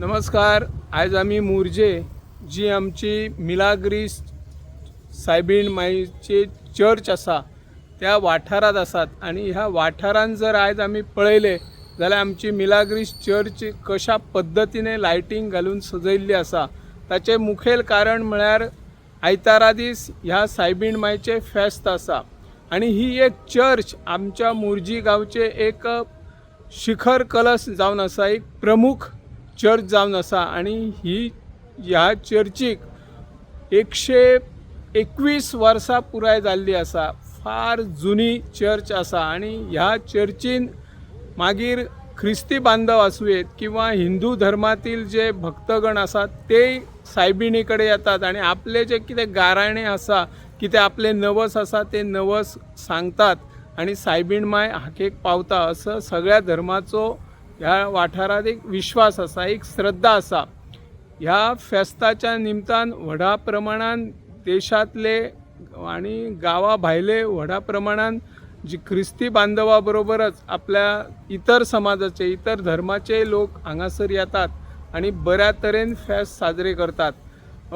नमस्कार आज आम्ही मुर्जे जी आमची मिलाग्रीस सायबीण माईचे चर्च आसा त्या वाठारात आसात आणि ह्या वाठारान जर आयज आमी पळयले जाल्यार आमची मिलाग्रीस चर्च कशा पद्दतीने लायटींग घालून सजयल्ली आसा ताचें मुखेल कारण म्हळ्यार आयतारा दीस ह्या सायबीण मायचे फेस्त आसा आणि ही एक चर्च आमच्या मुर्जी गावचे एक शिखर कलश जावन आसा एक प्रमुख चर्च जावन आसा आनी ही ह्या चर्चीक एकशे एकवीस वर्सां पुराय जाल्ली आसा फार जुनी चर्च आसा आनी ह्या चर्चीन मागीर ख्रिस्ती बांधव आसुंयेत किंवा हिंदू धर्मातील जे भक्तगण आसात ते सायबिणी कडेन येतात. आनी आपले जे कितें गाराणें आसा कितें आपले नवस आसा ते नवस सांगतात आनी सायबीण माय हाकेक पावता असो सगळ्या धर्माचो ह्या वाठारात एक विश्वास आसा एक श्रद्धा आसा ह्या फेस्ताच्या निमतान व्हडा प्रमाणान देशांतले आणि गांवा भायले व्हडा प्रमाणान जी ख्रिस्ती बांधवा बरोबरच आपल्या इतर समाजाचे इतर धर्माचे लोक हांगासर येतात आणि बऱ्या तरेन फेस्त साजरे करतात.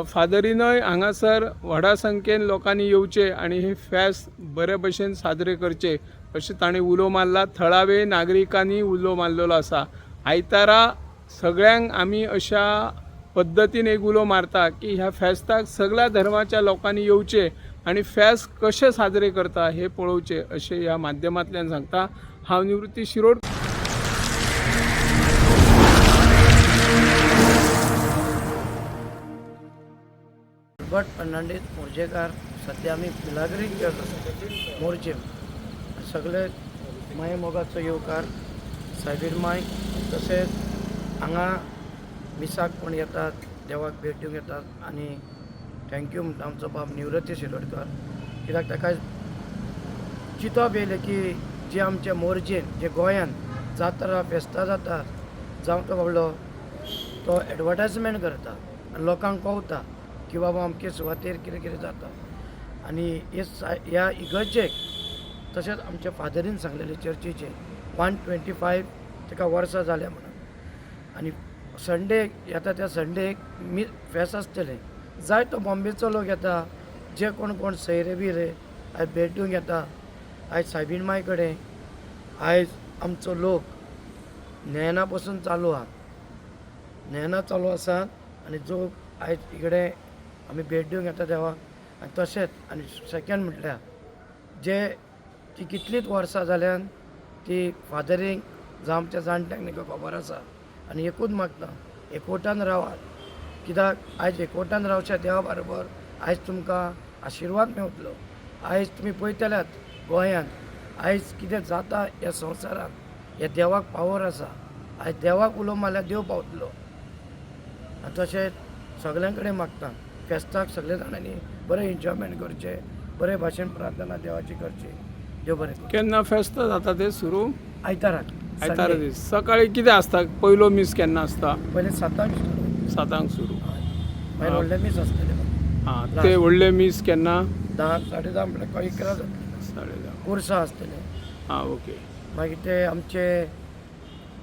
फादरीनय हांगासर व्हडा संख्येन लोकांनी येवचे आणि हे फेस्त बरे भशेन साजरे करचे अशें ताणें उलो मारला. थळावे नागरिकांनी उलो मारलेलो आसा आयतारा सगळ्यांक आमी अशा पद्दतीन एक उलो मारता की ह्या फेस्ताक सगळ्या धर्माच्या लोकांनी येवचे आणि फेस्त कशें साजरे करता हे पळोवचे अशें ह्या माध्यमांतल्यान सांगता. हांव निवृत्ती शिरोड भट फर्नांडीस मोर्जेकार सध्या आमी पिलागरी चर्च मोर्चे. सगळे माय मोगाचो येवकार सायबीर माय तशेंच हांगा मिसाक कोण येतात देवाक भेट दिवंक येतात आनी थँक्यू म्हणटा आमचो बाब निवृत्ती शिरोडकर. कित्याक ताका चिंतप येयलें की जे आमच्या मोर्जेन जे गोंयान जात्रा फेस्तां जातात जावं तो बाबडो तो एडवर्टायजमेंट करता आनी लोकांक पावता. की बाबा अमके सुवातेर कितें कितें जाता. आनी हे ह्या इगर्जेक तशेंच आमच्या फादरीन सांगलेले चर्चीचे वन ट्वेंटी फायव ताका वर्सां जाल्या म्हणून. आनी संडेक येता त्या संडेक मी फेस आसतलें. जाय तो बॉम्बेचो लोक येता जे कोण कोण सैरे बिरे आयज भेटूंक येता आयज सायबीण माय कडेन आयज आमचो लोक नेना पासून चालू आहा. नेना चालू आसा आनी जो आयज इकडे आमी भेट दिवंक येता देवाक आनी तशेंच आनी सेकंड म्हटल्यार जे ती कितलींच वर्सां जाल्यान ती फादरींक जावं आमच्या जाणट्यांक न्ही खबर आसा आनी एकूच मागता एकवटान रावात कित्याक आयज एकवटान रावच्या देवा बरोबर आयज तुमकां आशिर्वाद मेवतलो आयज तुमी पळयतल्यात गोंयांत. आयज कितें जाता ह्या संवसारांत ह्या देवाक पावर आसा. आयज देवाक उलो मारल्यार देव पावतलो. आनी तशेंच सगल्यां कडेन मागता. फेस्ताक सगळे जाणांनी बरें एन्जॉयमेंट करचें बरे भाशेन प्रार्थना देवाची करची देव बरें केन्ना फेस्त जाता ते सुरू? आयताराक आयतारा. दीस. सकाळी कितें आसता पयलो मीस केन्ना आसता पयलीं सातांक सुरू. सातांक सुरू. मागीर व्हडले मीस आसतले हां ते व्हडले मीस केन्ना? धा साडे धा म्हटल्यार खंय इकरा साडे धा उर्सां आसतले हां ओके. मागीर ते आमचे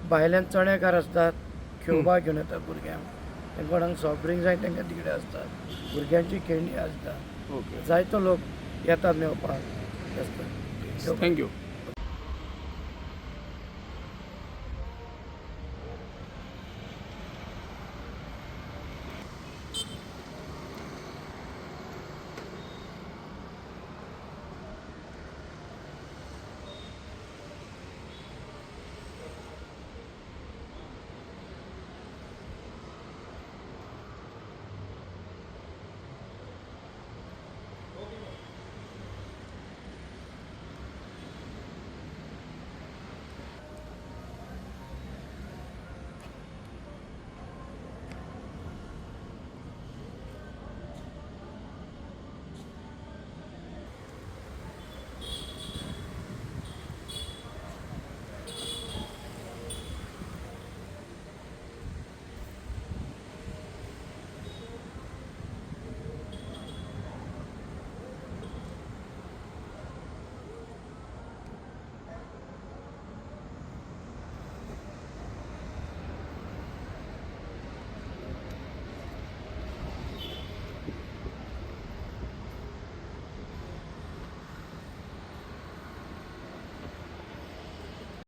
भायल्यान चणेकार आसतात खेळोवपा घेवन येतात भुरग्यांक. कोणाक सॉफ्ट ड्रिंक जाय तेंकां तिकडे आसतात भुरग्यांची खेळणी आसता ओके. जायतो लोक येतात मेवपाक आसता थँक्यू